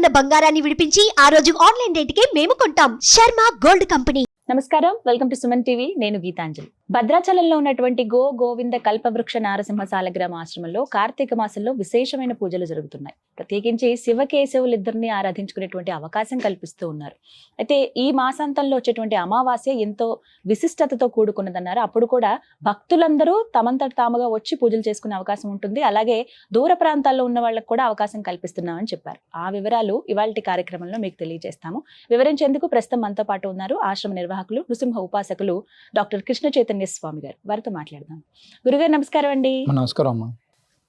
ఉన్న బంగారాన్ని విడిపించి ఆ రోజు ఆన్లైన్ రేటుకే మేము కొంటాం. Sharma gold company. నమస్కారం. Welcome to Suman TV. నేను గీతాంజలి. భద్రాచలంలో ఉన్నటువంటి గో గోవింద కల్పవృక్ష నారసింహశాల గ్రామ ఆశ్రమంలో కార్తీక మాసంలో విశేషమైన పూజలు జరుగుతున్నాయి. ప్రత్యేకించి శివకేశవులిద్దరిని ఆరాధించుకునేటువంటి అవకాశం కల్పిస్తూ ఉన్నారు. అయితే ఈ మాసాంతంలో వచ్చేటువంటి అమావాస్య ఎంతో విశిష్టతతో కూడుకున్నదన్నారు. అప్పుడు కూడా భక్తులందరూ తమంతట తాముగా వచ్చి పూజలు చేసుకునే అవకాశం ఉంటుంది. అలాగే దూర ప్రాంతాల్లో ఉన్న వాళ్ళకు కూడా అవకాశం కల్పిస్తున్నామని చెప్పారు. ఆ వివరాలు ఇవాళ కార్యక్రమంలో మీకు తెలియజేస్తాము. వివరించేందుకు ప్రస్తుతం మనతో పాటు ఉన్నారు ఆశ్రమ నిర్వాహకులు నృసింహ ఉపాసకులు డాక్టర్ కృష్ణ చైతన్య స్వామి గారు. వారితో మాట్లాడదాం. గురుగారు నమస్కారం అండి. నమస్కారం అమ్మా.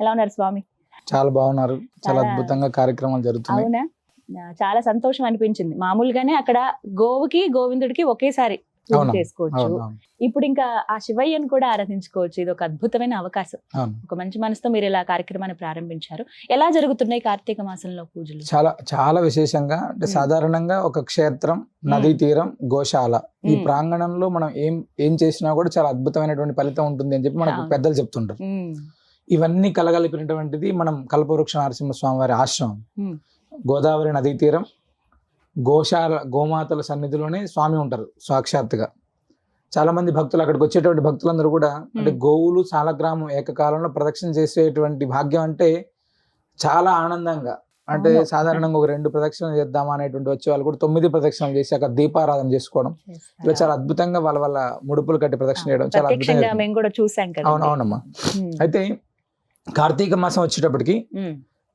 ఎలా ఉన్నారు స్వామి? చాలా బాగున్నారు. చాలా అద్భుతంగా కార్యక్రమాలు జరుగుతున్నాయి. అవునా? చాలా సంతోషం అనిపించింది. మామూలుగానే అక్కడ గోవుకి గోవిందుడికి ఒకేసారి పూజ చేసుకోవచ్చు. ఇప్పుడు ఇంకా ఆ శివయ్యను కూడా ఆరాధించుకోవచ్చు. ఇది ఒక అద్భుతమైన అవకాశం. ఒక మంచి మనసుతో మీరు ఇలా కార్యక్రమాన్ని ప్రారంభించారు. ఎలా జరుగుతున్నాయి కార్తీక మాసంలో పూజలు? చాలా చాలా విశేషంగా అంటే. సాధారణంగా ఒక క్షేత్రం నదీ తీరం గోశాల. ఈ. ప్రాంగణంలో మనం ఏం ఏం చేసినా కూడా చాలా అద్భుతమైనటువంటి ఫలితం ఉంటుంది అని చెప్పి మనకు. పెద్దలు చెప్తుంటారు. ఇవన్నీ కలగలిపినటువంటిది మనం కల్పవృక్ష నరసింహస్వామి వారి ఆశ్రమం. గోదావరి నదీ తీరం గోశాల గోమాతల సన్నిధిలోనే స్వామి ఉంటారు సాక్షాత్తుగా. చాలా మంది భక్తులు అక్కడికి వచ్చేటువంటి భక్తులందరూ కూడా అంటే. గోవులు సాలగ్రామం ఏకకాలంలో ప్రదక్షిణ చేసేటువంటి భాగ్యం అంటే చాలా ఆనందంగా. అంటే. సాధారణంగా ఒక రెండు ప్రదక్షిణలు చేద్దామా అనేటువంటి వచ్చే వాళ్ళు కూడా తొమ్మిది ప్రదక్షిణలు చేసి అక్కడ దీపారాధన చేసుకోవడం. ఇలా చాలా అద్భుతంగా వాళ్ళ వాళ్ళ ముడుపులు కట్టి ప్రదక్షిణ చేయడం చాలా అద్భుతంగా ప్రత్యక్షంగా జరిగింది. మేము కూడా చూసాం కదా అవును అవునమ్మా అయితే కార్తీక మాసం వచ్చేటప్పటికి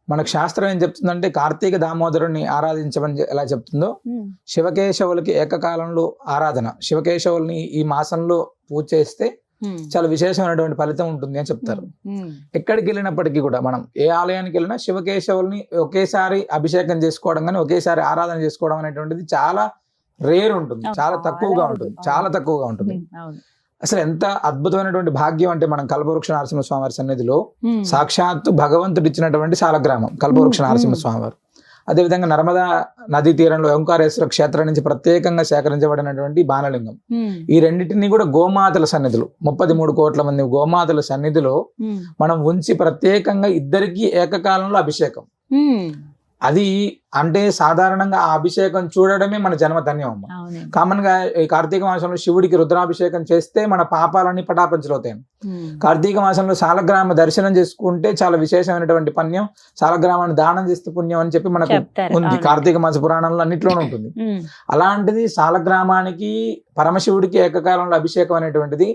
మనకు శాస్త్రం ఏం చెప్తుందంటే కార్తీక దామోదరుని ఆరాధించమని ఎలా చెప్తుందో? శివకేశవులకి ఏకకాలంలో ఆరాధన. శివకేశవుల్ని ఈ మాసంలో పూజ చేస్తే చాలా విశేషమైనటువంటి ఫలితం ఉంటుంది అని చెప్తారు. ఎక్కడికి వెళ్ళినప్పటికీ కూడా మనం ఏ ఆలయానికి వెళ్ళినా శివకేశవుల్ని ఒకేసారి అభిషేకం చేసుకోవడం కానీ ఒకేసారి ఆరాధన చేసుకోవడం అనేటువంటిది చాలా రేర్ ఉంటుంది. చాలా తక్కువగా ఉంటుంది. చాలా తక్కువగా ఉంటుంది. అసలు ఎంత అద్భుతమైనటువంటి భాగ్యం అంటే మనం కల్పవృక్ష నరసింహస్వామి వారి సన్నిధిలో సాక్షాత్తు భగవంతుడు ఇచ్చినటువంటి సాలగ్రామం కల్పవృక్ష. నరసింహస్వామి వారు అదేవిధంగా నర్మదా నదీ తీరంలో ఓంకారేశ్వర క్షేత్రం నుంచి ప్రత్యేకంగా సేకరించబడినటువంటి బాణలింగం. ఈ రెండింటిని కూడా గోమాతల సన్నిధులు ముప్పది మూడు కోట్ల మంది గోమాతల సన్నిధిలో మనం ఉంచి ప్రత్యేకంగా ఇద్దరికి ఏకకాలంలో అభిషేకం. అది అంటే సాధారణంగా ఆ అభిషేకం చూడడమే మన జన్మ ధన్యం అమ్మ. కామన్గా ఈ కార్తీక మాసంలో శివుడికి రుద్రాభిషేకం చేస్తే మన పాపాలన్నీ పటాపంచలవుతాయి. కార్తీక మాసంలో సాలగ్రామ దర్శనం చేసుకుంటే చాలా విశేషమైనటువంటి పుణ్యం సాలగ్రామాన్ని దానం చేస్తే పుణ్యం అని చెప్పి మనకు ఉంది. కార్తీక మాస పురాణంలో అన్నిట్లోనూ ఉంటుంది. అలాంటిది సాలగ్రామానికి పరమశివుడికి ఏకకాలంలో అభిషేకం అనేటువంటిది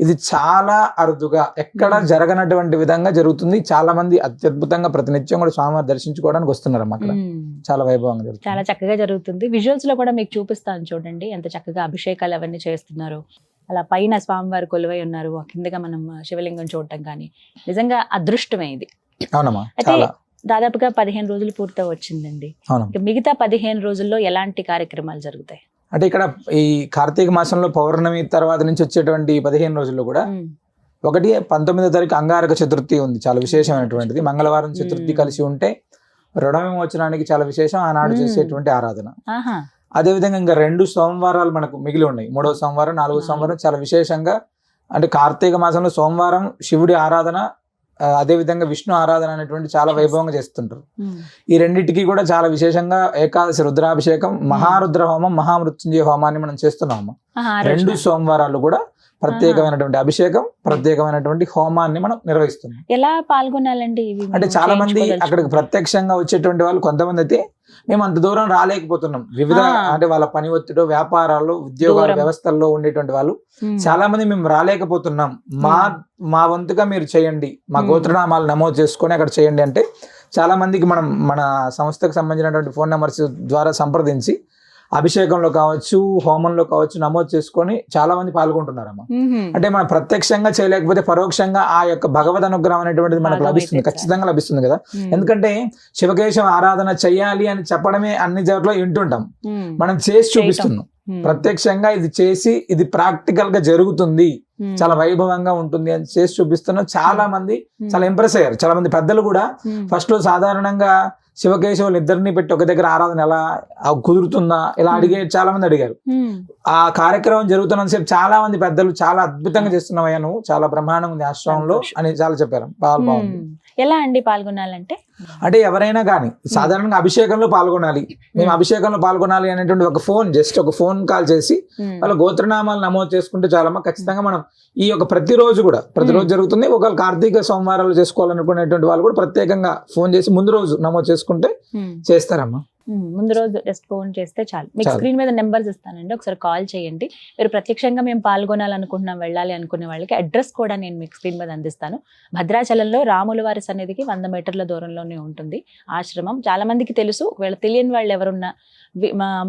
ఇది చాలా అరుదుగా ఎక్కడ. జరగనటువంటి విధంగా జరుగుతుంది. చాలా మంది అత్యద్భుతంగా ప్రతినిత్యం కూడా స్వామివారి దర్శించుకోవడానికి వస్తున్నారు అక్కడ. ఉమ్. చాలా వైభవంగా జరుగుతుంది. చాలా చక్కగా జరుగుతుంది. విజువల్స్లో కూడా మీకు చూపిస్తాను చూడండి. ఎంత చక్కగా అభిషేకాలు అవన్నీ చేస్తున్నారు. అలా పైన స్వామివారు కొలువై ఉన్నారు. కిందగా మనం శివలింగం చూడటం కానీ. నిజంగా అదృష్టమే ఇది. అవునమ్మా అయితే దాదాపుగా పదిహేను రోజులు పూర్తి వచ్చిందండి మిగతా పదిహేను రోజుల్లో ఎలాంటి కార్యక్రమాలు జరుగుతాయి? అంటే ఇక్కడ ఈ కార్తీక మాసంలో పౌర్ణమి తర్వాత నుంచి వచ్చేటువంటి పదిహేను రోజుల్లో కూడా ఒకటి పంతొమ్మిదో తారీఖు అంగారక చతుర్థి ఉంది చాలా విశేషమైనటువంటిది మంగళవారం చతుర్థి. కలిసి ఉంటే రుణ విమోచనానికి చాలా విశేషం ఆనాడు. చేసేటువంటి ఆరాధన అదేవిధంగా ఇంకా రెండు సోమవారాలు మనకు మిగిలి ఉన్నాయి మూడవ సోమవారం నాలుగో. సోమవారం చాలా విశేషంగా అంటే కార్తీక మాసంలో సోమవారం శివుడి ఆరాధన అదేవిధంగా విష్ణు ఆరాధన అనేటువంటి చాలా వైభవంగా చేస్తుంటారు. ఉమ్, ఈ రెండింటికి కూడా చాలా విశేషంగా ఏకాదశి రుద్రాభిషేకం మహారుద్ర హోమం మహామృత్యుంజయ హోమాన్ని మనం చేస్తున్నాము. రెండు. సోమవారాలు కూడా ప్రత్యేకమైనటువంటి అభిషేకం ప్రత్యేకమైనటువంటి హోమాన్ని మనం నిర్వహిస్తున్నాం. ఎలా పాల్గొనాలండి అంటే చాలా మంది? అక్కడికి ప్రత్యక్షంగా వచ్చేటువంటి వాళ్ళు కొంతమంది అయితే మేము అంత దూరం రాలేకపోతున్నాం వివిధ. అంటే వాళ్ళ పని ఒత్తిడి వ్యాపారాలు ఉద్యోగాల. వ్యవస్థల్లో ఉండేటువంటి వాళ్ళు చాలా మంది మేము రాలేకపోతున్నాం మా మా వంతుగా మీరు చేయండి మా. గోత్రనామాలు నమోదు చేసుకొని అక్కడ చేయండి అంటే చాలా మందికి మనం మన సంస్థకు సంబంధించినటువంటి ఫోన్ నెంబర్స్ ద్వారా సంప్రదించి అభిషేకంలో కావచ్చు హోమంలో కావచ్చు నమోదు చేసుకొని చాలా మంది పాల్గొంటున్నారమ్మా. అంటే మనం ప్రత్యక్షంగా చేయలేకపోతే పరోక్షంగా ఆ యొక్క భగవద్ అనుగ్రహం అనేటువంటిది మనకు లభిస్తుంది. ఖచ్చితంగా లభిస్తుంది కదా. ఎందుకంటే శివకేశవ ఆరాధన చెయ్యాలి అని చెప్పడమే అన్ని చోట్ల వింటుంటాం. మనం చేసి చూపిస్తున్నాం. ప్రత్యక్షంగా ఇది చేసి ఇది ప్రాక్టికల్గా జరుగుతుంది చాలా వైభవంగా ఉంటుంది అని చేసి చూపిస్తున్నాం. చాలా మంది చాలా ఇంప్రెస్ అయ్యారు. చాలా మంది పెద్దలు కూడా ఫస్ట్లో సాధారణంగా శివకేశవులు ఇద్దరిని పెట్టి ఒక దగ్గర ఆరాధన ఎలా కుదురుతుందా ఇలా అడిగే చాలా మంది అడిగారు. ఉమ్, ఆ కార్యక్రమం జరుగుతున్నంతసేపు చాలా మంది పెద్దలు చాలా అద్భుతంగా చేస్తున్నావయ్యా నువ్వు చాలా బ్రహ్మాండంగా ఉంది ఆశ్రమంలో. అని చాలా చెప్పారు. చాలా బాగుంది. ఎలా అండి పాల్గొనాలంటే? అంటే ఎవరైనా కానీ సాధారణంగా అభిషేకంలో పాల్గొనాలి. మేము అభిషేకంలో పాల్గొనాలి అనేటువంటి ఒక ఫోన్ జస్ట్ ఒక ఫోన్ కాల్ చేసి వాళ్ళ గోత్రనామాలు నమోదు చేసుకుంటే చాలమ్మా. ఖచ్చితంగా మనం ఈ యొక్క ప్రతిరోజు కూడా ప్రతిరోజు జరుగుతుంది. ఒకవేళ కార్తీక సోమవారాలు చేసుకోవాలనుకునేటువంటి వాళ్ళు కూడా ప్రత్యేకంగా ఫోన్ చేసి ముందు రోజు నమోదు చేసుకుంటే. చేస్తారమ్మా. ముందు రోజు ఫోన్ చేస్తే చాలు. మీకు. స్క్రీన్ మీద నెంబర్స్ ఇస్తానండి. ఒకసారి కాల్ చేయండి. మీరు ప్రత్యక్షంగా మేము పాల్గొనాలనుకుంటున్నాం వెళ్ళాలి అనుకునే వాళ్ళకి అడ్రస్ కూడా నేను మీకు స్క్రీన్ మీద అందిస్తాను. భద్రాచలంలో రాముల వారి సన్నిధికి వంద మీటర్ల దూరంలోనే ఉంటుంది ఆశ్రమం. చాలా మందికి తెలుసు. ఒకవేళ తెలియని వాళ్ళు ఎవరున్నా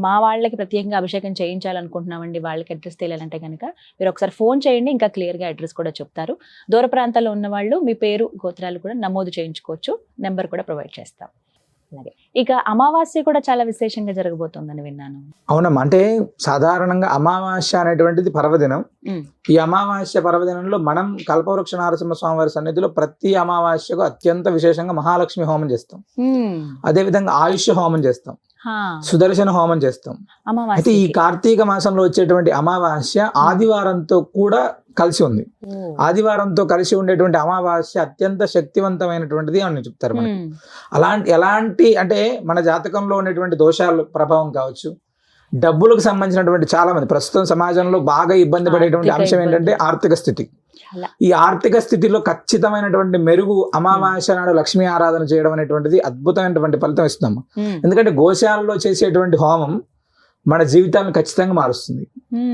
మా వాళ్ళకి ప్రత్యేకంగా అభిషేకం చేయించాలనుకుంటున్నామండి వాళ్ళకి అడ్రస్ తెలియాలంటే కనుక మీరు ఒకసారి ఫోన్ చేయండి ఇంకా క్లియర్గా అడ్రస్ కూడా చెప్తారు. దూర ప్రాంతాల్లో ఉన్న వాళ్ళు మీ పేరు గోత్రాలు కూడా నమోదు చేయించుకోవచ్చు. నెంబర్ కూడా ప్రొవైడ్ చేస్తాం. అలాగే ఇక అమావాస్య కూడా చాలా విశేషంగా జరగబోతోందని విన్నాను. అవునమ్మా అంటే సాధారణంగా అమావాస్య అనేటువంటిది పర్వదినం. ఈ అమావాస్య పర్వదినంలో మనం కల్పవృక్ష నారసింహ స్వామివారి సన్నిధిలో ప్రతి అమావాస్యకు అత్యంత విశేషంగా మహాలక్ష్మి హోమం చేస్తాం. ఉమ్, అదేవిధంగా ఆయుష్ హోమం చేస్తాం. సుదర్శన హోమం చేస్తాం. అయితే ఈ కార్తీక మాసంలో వచ్చేటువంటి అమావాస్య ఆదివారంతో కూడా కలిసి ఉంది. ఆదివారంతో కలిసి ఉండేటువంటి అమావాస్య అత్యంత శక్తివంతమైనటువంటిది అని చెప్తారు మనకి. అలాంటి ఎలాంటి అంటే మన జాతకంలో ఉన్నటువంటి దోషాలు ప్రభావం కావచ్చు. డబ్బులకు సంబంధించినటువంటి చాలా మంది ప్రస్తుతం సమాజంలో బాగా ఇబ్బంది పడేటువంటి అంశం ఏంటంటే. ఆర్థిక స్థితి. ఈ ఆర్థిక స్థితిలో ఖచ్చితమైనటువంటి మెరుగు అమావాస్య నాడు లక్ష్మీ ఆరాధన చేయడం అనేటువంటిది అద్భుతమైనటువంటి ఫలితం ఇస్తున్నాము ఎందుకంటే గోశాలలో చేసేటువంటి హోమం మన జీవితాలను ఖచ్చితంగా మారుస్తుంది.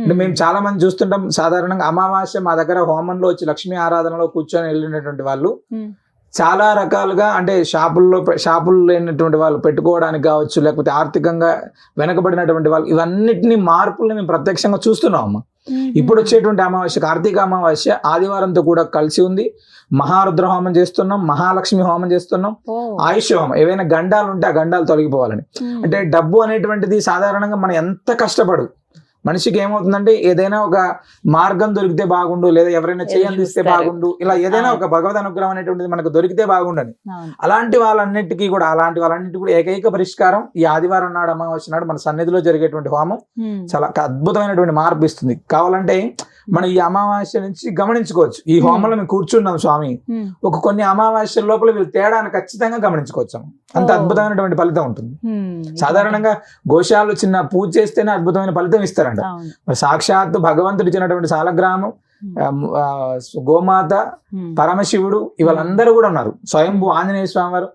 అంటే మేము చాలా మంది చూస్తుంటాం సాధారణంగా అమావాస్య మా దగ్గర హోమంలో వచ్చి లక్ష్మీ ఆరాధనలో కూర్చొని వెళ్ళినటువంటి వాళ్ళు చాలా రకాలుగా అంటే షాపుల్లో షాపుల్లో లేనటువంటి వాళ్ళు పెట్టుకోవడానికి కావచ్చు లేకపోతే ఆర్థికంగా వెనకబడినటువంటి వాళ్ళు ఇవన్నిటిని మార్పుల్ని మేము ప్రత్యక్షంగా చూస్తున్నాం అమ్మ. ఇప్పుడు వచ్చేటువంటి అమావాస్య కార్తీక అమావాస్య ఆదివారంతో కూడా కలిసి ఉంది. మహారుద్ర హోమం చేస్తున్నాం మహాలక్ష్మి హోమం చేస్తున్నాం. ఆయుష్ హోమం ఏవైనా గండాలు ఉంటే ఆ గండాలు తొలగిపోవాలని. అంటే డబ్బు అనేటువంటిది సాధారణంగా మనం ఎంత కష్టపడు మనిషికి ఏమవుతుందంటే ఏదైనా ఒక మార్గం దొరికితే బాగుండు లేదా ఎవరైనా చేయి ఎదురు అందిస్తే చూస్తారు. బాగుండు ఇలా ఏదైనా. ఒక భగవద్ అనుగ్రహం అనేటువంటిది మనకు దొరికితే బాగుండని. అలాంటి వాళ్ళన్నిటికీ కూడా అలాంటి వాళ్ళన్నిటి కూడా ఏకైక పరిష్కారం ఈ ఆదివారం నాడు అమావాస్య నాడు మన సన్నిధిలో జరిగేటువంటి హోమం. చాలా అద్భుతమైనటువంటి మార్పు ఇస్తుంది. కావాలంటే మనం ఈ అమావాస్య నుంచి గమనించుకోవచ్చు. ఈ హోమంలో మేము కూర్చున్నాం స్వామి. ఒక కొన్ని అమావాస్య లోపల వీళ్ళు తేడాను ఖచ్చితంగా గమనించుకోవచ్చు. అంత. అద్భుతమైనటువంటి ఫలితం ఉంటుంది. సాధారణంగా గోశాలు చిన్న పూజ చేస్తేనే అద్భుతమైన ఫలితం ఇస్తారంట మరి సాక్షాత్తు భగవంతుడు ఇచ్చినటువంటి సాలగ్రామం గోమాత పరమశివుడు ఇవాళందరూ కూడా ఉన్నారు. స్వయంభూ ఆంజనేయ స్వామి వారు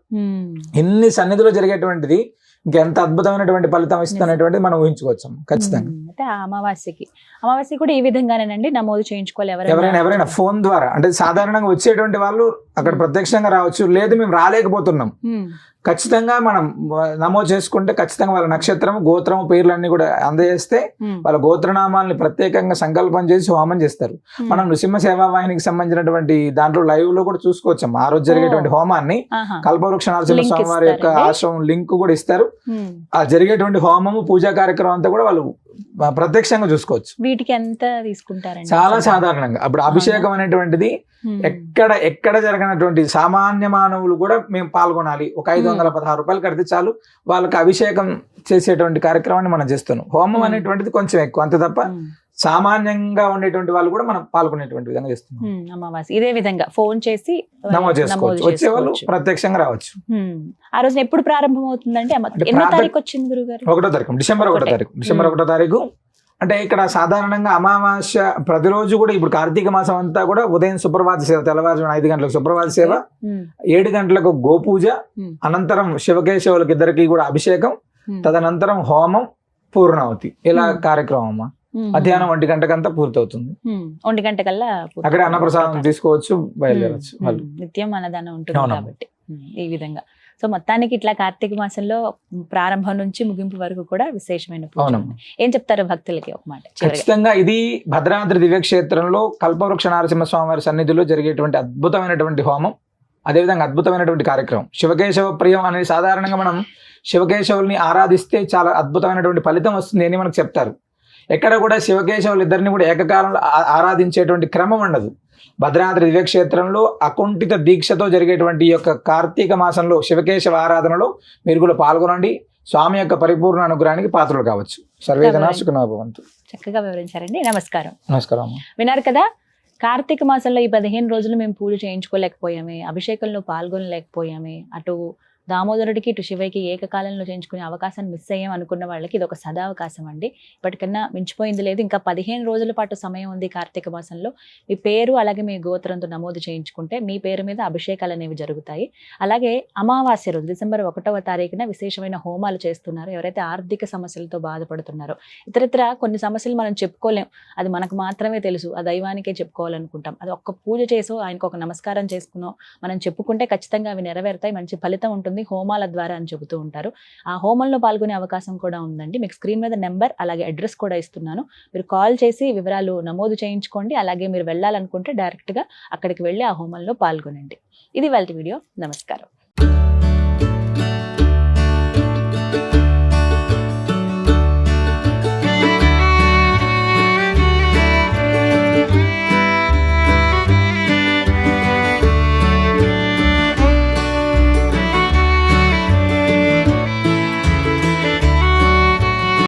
ఇన్ని సన్నిధిలో జరిగేటువంటిది ఇంకెంత అద్భుతమైనటువంటి ఫలితం ఇస్తున్నటువంటిది మనం ఊహించుకోవచ్చు. ఖచ్చితంగా. ఆ అమావాస్యకి. అమావాస్య కూడా ఈ విధంగానేనండి నమోదు చేయించుకోవాలి ఎవరైనా ఎవరైనా ఫోన్ ద్వారా అంటే సాధారణంగా వచ్చేటువంటి వాళ్ళు అక్కడ ప్రత్యక్షంగా రావచ్చు. లేదు మేము రాలేకపోతున్నాం. ఖచ్చితంగా మనం నమోదు చేసుకుంటే ఖచ్చితంగా వాళ్ళ నక్షత్రం గోత్రం పేర్లన్నీ కూడా అందజేస్తే వాళ్ళ గోత్రనామాల్ని ప్రత్యేకంగా సంకల్పం చేసి హోమం చేస్తారు. మనం నృసింహ సేవా వాహినికి సంబంధించినటువంటి దాంట్లో లైవ్లో కూడా చూసుకోవచ్చు ఆ రోజు జరిగేటువంటి హోమాన్ని కల్పవృక్ష నరసింహ స్వామి వారి యొక్క? ఆశ్రమం లింక్ కూడా ఇస్తారు. ఆ జరిగేటువంటి హోమము పూజా కార్యక్రమం అంతా కూడా వాళ్ళు ప్రత్యక్షంగా చూసుకోవచ్చు. వీటికి ఎంత తీసుకుంటారండి? చాలా సాధారణంగా. అప్పుడు అభిషేకం అనేటువంటిది ఎక్కడ ఎక్కడ జరగనటువంటి సామాన్య మానవులు కూడా మేము పాల్గొనాలి. ఒక ఐదు వందల పదహారు రూపాయలు కడితే చాలు. వాళ్ళకి అభిషేకం చేసేటువంటి కార్యక్రమాన్ని మనం చేస్తున్నాం. హోమం. అనేటువంటిది కొంచెం ఎక్కువ. అంతే తప్ప సామాన్యంగా ఉండేటువంటి వాళ్ళు కూడా మనం పాల్గొనేటువంటి విధంగా చేస్తున్నాం. అమావాస్య. ఇదే విధంగా ఫోన్ చేసి నమోదు చేసుకోవచ్చు. వచ్చే వాళ్ళు. ప్రత్యక్షంగా రావచ్చు. ఆ రోజున ఎప్పుడు ప్రారంభం అవుతుందంటే ఎన్నో తారీఖు వచ్చింది గురుగారు? ఒకటో తారీఖు డిసెంబర్ ఒకటో. తారీఖు. డిసెంబర్. ఒకటో తారీఖు. అంటే ఇక్కడ సాధారణంగా అమావాస్య ప్రతిరోజు కూడా ఇప్పుడు కార్తీక మాసం అంతా కూడా ఉదయం సుప్రభాత సేవ తెల్లవారుజామున ఐదు గంటలకు సుప్రభాత సేవ ఏడు గంటలకు గోపూజ. అనంతరం శివకేశవులకి ఇద్దరికి కూడా అభిషేకం తదనంతరం హోమం పూర్ణావతి ఇలా. కార్యక్రమం మధ్యాహ్నం ఒంటి గంటకంతా పూర్తవుతుంది. ఒంటి గంట కల్లా అక్కడే అన్నప్రసాదం. తీసుకోవచ్చు బయలుదేరవచ్చు ఉమ్, వాళ్ళు. నిత్యం అన్నదానం ఉంటుంది. కాబట్టి. ఈ విధంగా. సో మొత్తానికి ఇట్లా కార్తీక మాసంలో ప్రారంభం నుంచి ముగింపు వరకు కూడా విశేషమైన. ఏం చెప్తారు భక్తులకి ఒక మాట ఖచ్చితంగా ఇది భద్రాద్రి దివ్యక్షేత్రంలో కల్పవృక్ష నరసింహస్వామి వారి సన్నిధిలో జరిగేటువంటి అద్భుతమైనటువంటి హోమం అదేవిధంగా అద్భుతమైనటువంటి కార్యక్రమం. శివకేశవ ప్రియం అనేది సాధారణంగా మనం శివకేశవుల్ని ఆరాధిస్తే చాలా అద్భుతమైనటువంటి ఫలితం వస్తుంది అని మనకు చెప్తారు. ఎక్కడ కూడా శివకేశవులు ఇద్దరిని కూడా ఏకకాలంలో ఆరాధించేటువంటి క్రమం ఉండదు. భద్రాద్రి దివ్యక్షేత్రంలో అకుంఠిత దీక్షతో జరిగేటువంటి యొక్క కార్తీక మాసంలో శివకేశవ ఆరాధనలో మీరు కూడా పాల్గొనండి. స్వామి యొక్క పరిపూర్ణ అనుగ్రహానికి పాత్రలు కావచ్చు. సర్వేదనా సుఖనాభవంతు. చక్కగా వివరించారండి. నమస్కారం. నమస్కారం. విన్నారు కదా కార్తీక మాసంలో ఈ పదిహేను రోజులు మేము పూజ చేయించుకోలేకపోయామే అభిషేకంలో పాల్గొనలేకపోయామే అటు దామోదరుడికి ఇటు శివయ్యకి ఏకకాలంలో చేయించుకునే అవకాశాన్ని మిస్ అయ్యాం అనుకున్న వాళ్ళకి ఇది ఒక సదావకాశం అండి. ఇప్పటికన్నా మించిపోయింది లేదు. ఇంకా పదిహేను రోజుల పాటు సమయం ఉంది కార్తీక మాసంలో. మీ పేరు అలాగే మీ గోత్రంతో నమోదు చేయించుకుంటే మీ పేరు మీద అభిషేకాలు అనేవి జరుగుతాయి. అలాగే అమావాస్య రోజు డిసెంబర్ ఒకటవ తారీఖున విశేషమైన హోమాలు చేస్తున్నారు. ఎవరైతే ఆర్థిక సమస్యలతో బాధపడుతున్నారో ఇతరత్ర కొన్ని సమస్యలు మనం చెప్పుకోలేం. అది మనకు మాత్రమే తెలుసు. ఆ దైవానికే చెప్పుకోవాలనుకుంటాం. అది ఒక్క పూజ చేసో ఆయనకు ఒక నమస్కారం చేసుకునో మనం చెప్పుకుంటే ఖచ్చితంగా అవి నెరవేరుతాయి. మంచి ఫలితం ఉంటుంది. ఉంటుంది హోమాల ద్వారా అని చెబుతూ ఉంటారు. ఆ హోమంలో పాల్గొనే అవకాశం కూడా ఉందండి. మీకు స్క్రీన్ మీద నెంబర్ అలాగే అడ్రస్ కూడా ఇస్తున్నాను. మీరు కాల్ చేసి వివరాలు నమోదు చేయించుకోండి. అలాగే మీరు వెళ్ళాలనుకుంటే డైరెక్ట్గా అక్కడికి వెళ్ళి ఆ హోమంలో పాల్గొనండి. ఇది వాళ్ళ వీడియో. నమస్కారం.